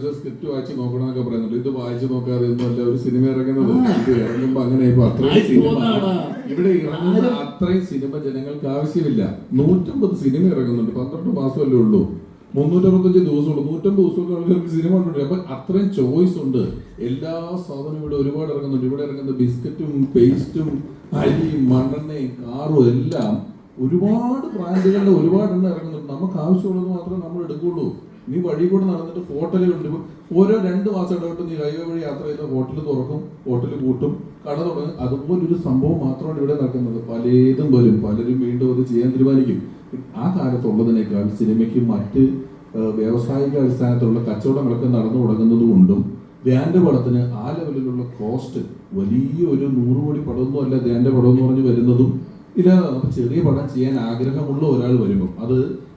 ചോദിച്ചാൽ സ്ക്രിപ്റ്റ് വായിച്ച് നോക്കണമെന്നൊക്കെ പറയുന്നുണ്ട്. ഇത് വായിച്ച് നോക്കാതെ ഒന്നുമല്ല ഒരു സിനിമ ഇറങ്ങുന്നത്. ഇത് ഇറങ്ങുമ്പോ അങ്ങനെ ഇപ്പൊ അത്രയും സിനിമ. ഇവിടെ ഇറങ്ങുന്ന അത്രയും സിനിമ ജനങ്ങൾക്ക് ആവശ്യമില്ല. നൂറ്റമ്പത് സിനിമ ഇറങ്ങുന്നുണ്ട്. പന്ത്രണ്ട് മാസമല്ലേ ഉള്ളൂ. മുന്നൂറ്ററുപത്തഞ്ച് ദിവസമുള്ളൂ. നൂറ്റമ്പത് ദിവസമൊക്കെ ആൾക്കാർക്ക് സിനിമ കണ്ടിട്ടുണ്ട്. അപ്പൊ അത്രയും ചോയ്സ് ഉണ്ട്. എല്ലാ സാധനവും ഇവിടെ ഒരുപാട് ഇറങ്ങുന്നുണ്ട്. ഇവിടെ ഇറങ്ങുന്ന ബിസ്ക്കറ്റും പേസ്റ്റും അരിയും മണ്ണെണ്ണയും കാറും എല്ലാം ഒരുപാട് ബ്രാൻഡുകളുടെ ഒരുപാട് എണ്ണം ഇറങ്ങുന്നുണ്ട്. നമുക്ക് ആവശ്യമുള്ളത് മാത്രമേ നമ്മൾ എടുക്കുള്ളൂ. നീ വഴി കൂടെ നടന്നിട്ട് ഹോട്ടലിൽ ഇപ്പൊ ഓരോ രണ്ട് മാസം ഇടവിട്ട് നീ ഹൈവേ വഴി യാത്ര ചെയ്ത ഹോട്ടൽ തുറക്കും ഹോട്ടലിൽ കൂട്ടും കട തുടങ്ങും. അതുപോലൊരു സംഭവം മാത്രമാണ് ഇവിടെ നടക്കുന്നത്. പലതും വരും. പലരും വീണ്ടും അത് ചെയ്യാൻ തീരുമാനിക്കും. ആ കാലത്തുള്ളതിനേക്കാൾ സിനിമയ്ക്ക് മറ്റ് വ്യാവസായിക അടിസ്ഥാനത്തിലുള്ള കച്ചവടങ്ങളൊക്കെ നടന്നു തുടങ്ങുന്നത് കൊണ്ടും ധ്യാന്റെ പടത്തിന് ആ ലെവലിലുള്ള കോസ്റ്റ് വലിയ ഒരു നൂറ് കോടി പടമൊന്നും അല്ല ധ്യാന്റെ പടം എന്ന് പറഞ്ഞ് വരുന്നതും ഇല്ലാതെ ചെറിയ പടം ചെയ്യാൻ ആഗ്രഹമുള്ള ഒരാൾ വരുമ്പോൾ അത്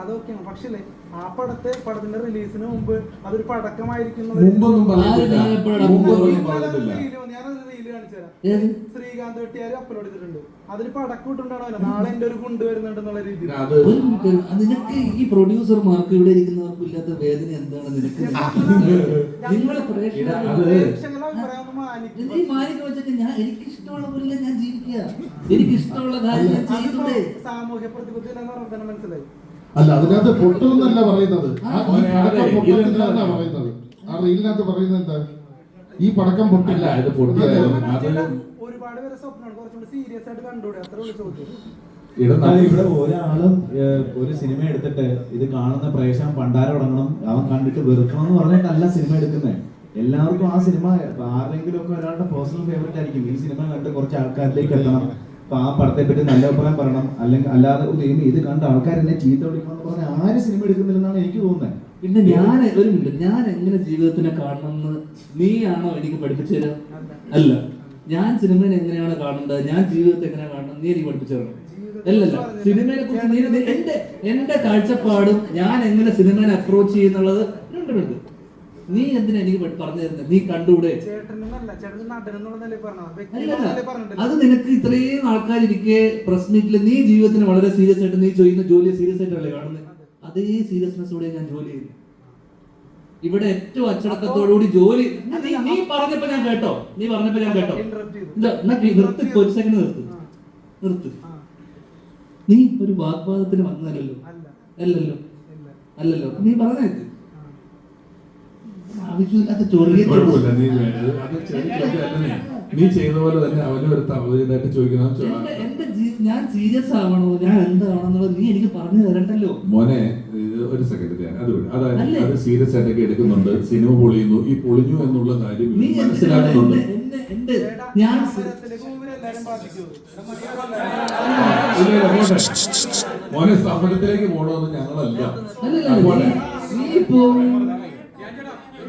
അതൊക്കെയാണ് പക്ഷേ ആ പടത്തെ പടത്തിന്റെ റിലീസിന് മുമ്പ് അതൊരു പടക്കമായിരിക്കും. ഞാനൊരു റീൽ കാണിച്ചു തരാം. ശ്രീകാന്ത് വെട്ടിയാര് അപ്ലോഡ് ചെയ്തിട്ടുണ്ട്. അതിൽ പടക്കം ഇട്ടുണ്ടാണോ നാളെ എന്റെ ഒരു കുണ്ട് വരുന്നുണ്ട് എന്നുള്ള രീതിയിൽ നിനക്ക് ഈ പ്രൊഡ്യൂസർമാർക്ക് ഇവിടെ ഇരിക്കുന്നവർക്ക് ഇല്ലാത്ത വേദന എന്താണ് നിനക്ക്? നിങ്ങളെ പ്രേക്ഷകരെ മാനിക്ക്. വെച്ചിട്ട് ഞാൻ എനിക്ക് ഇഷ്ടമുള്ള പോലെ ഞാൻ ജീവിക്കുക. എനിക്ക് ഇഷ്ടമുള്ള കാര്യം ഞാൻ സാമൂഹ്യ പ്രതിബദ്ധത എന്ന് പറഞ്ഞാൽ തന്നെ മനസ്സിലായി. അല്ല അതിനകത്ത് പൊട്ടുമെന്നല്ല പറയുന്നത്? പറയുന്നത്. ആ റീലിനകത്ത് പറയുന്നത് എന്താ? ഈ പടക്കം പൊട്ടില്ല. ഇത് ഒരുപാട് പേരെ സ്വപ്നമാണ്. കുറച്ചുകൂടി സീരിയസ് ആയിട്ട് കണ്ടുകൂടെ അത്ര ഉള്ളു ചോദ്യം. ഇവിടെ ഒരാളും ഒരു സിനിമ എടുത്തിട്ട് ഇത് കാണുന്ന പ്രേക്ഷകൻ പണ്ടാരം തുടങ്ങണം. അവൻ കണ്ടിട്ട് വെറുക്കണം എന്ന് പറഞ്ഞിട്ടല്ല സിനിമ എടുക്കുന്നത് എല്ലാവർക്കും ആ സിനിമ ആരെങ്കിലും ഒക്കെ ഒരാളുടെ പേഴ്സണൽ ഫേവറേറ്റ് ആയിരിക്കും. ഈ സിനിമ കണ്ട് കുറച്ച് ആൾക്കാരിലേക്ക് എത്തണം. അപ്പൊ ആ പടത്തെ പറ്റി നല്ല അഭിപ്രായം പറയണം. അല്ലെങ്കിൽ അല്ലാതെ "ഓ, ദൈവമേ, ഇത് കണ്ട ആൾക്കാർ എന്നെ ചീത്ത വിളിക്കണമെന്ന് പറഞ്ഞ ആര് സിനിമ എടുക്കുന്നില്ലെന്നാണ് എനിക്ക് തോന്നുന്നത്. പിന്നെ ഞാൻ ഒരു മിനിറ്റ് ഞാൻ എങ്ങനെ ജീവിതത്തിനെ കാണണമെന്ന് നീയാണോ എനിക്ക് പഠിപ്പിച്ചു തരാം? അല്ല. ഞാൻ സിനിമയെ എങ്ങനെയാണ് കാണേണ്ടത് ഞാൻ ജീവിതത്തെ എങ്ങനെയാണ് കാണണം നീ എനിക്ക് പഠിപ്പിച്ചു തരണം. അല്ലല്ല സിനിമയെ കുറിച്ച് നീ നീ- എന്റെ എന്റെ കാഴ്ചപ്പാടും ഞാൻ എങ്ങനെ സിനിമയെ അപ്രോച്ച് ചെയ്യുന്നുള്ളത്? രണ്ടു ഉണ്ട് നീ എന്തിനാ എനിക്ക് പറഞ്ഞു തരുന്നത് നീ കണ്ടുകൂടെ? അത് നിനക്ക് ഇത്രയും ആൾക്കാരിരിക്കെ പ്രസ് മീറ്റിൽ നീ ജീവിതത്തിന് വളരെ സീരിയസ് ആയിട്ട് നീ ചെയ്യുന്ന ജോലി സീരിയസ് ആയിട്ടല്ലേ കാണുന്നത്? അതേ. സീരിയസ്നെസ്സോടെ ഞാൻ ജോലി ചെയ്യുന്നു ഇവിടെ ഏറ്റവും അച്ചടക്കത്തോടുകൂടി ജോലി നീ പറഞ്ഞപ്പോ ഞാൻ കേട്ടോ. നീ പറഞ്ഞപ്പോ ഞാൻ കേട്ടോ. നിർത്തി ഒരു സെക്കൻഡ് നിർത്ത്. നിർത്ത്. നീ ഒരു വാഗ്വാദത്തിന് വന്നതല്ലോ അല്ല. അല്ലല്ലോ. അല്ലല്ലോ. നീ പറഞ്ഞേക്ക്. ആ. ആവശ്യമില്ലാത്ത ചൊറിയ കുഴപ്പമില്ല നീ അത് ചെറിയ ചോദ്യമല്ല നീ. നീ ചെയ്ത പോലെ തന്നെ അവനും ഒരു തവതായിട്ട് ചോദിക്കണം എന്റെ എന്റെ ജീ- ഞാൻ സീരിയസ് ആവണോ ഞാൻ എന്താണെന്നുള്ളത് നീ എനിക്ക് പറഞ്ഞു തരണ്ടല്ലോ മോനെ ഇത് ഒരു സെക്കൻഡ് ഞാൻ അത് വിട്. അതായത് അല്ലേ? അത് സീരിയസ് ആയിട്ടൊക്കെ എടുക്കുന്നുണ്ട് സിനിമ പൊളിയുന്നു ഈ പൊളിഞ്ഞു എന്നുള്ള കാര്യം നീ ഇവർ എന്തിനാണ് മനസ്സിലാക്കുന്നുണ്ട് എന്നെ എന്നെ എന്റെ ഞാൻ സി- ഇല്ല, ഇല്ല, പോട്ടെ. മോനെ സമരത്തിലേക്ക് പോകണമെന്ന് ഞങ്ങളല്ല അല്ലല്ല, അതുപോലെ നീ- നീ ഇപ്പോ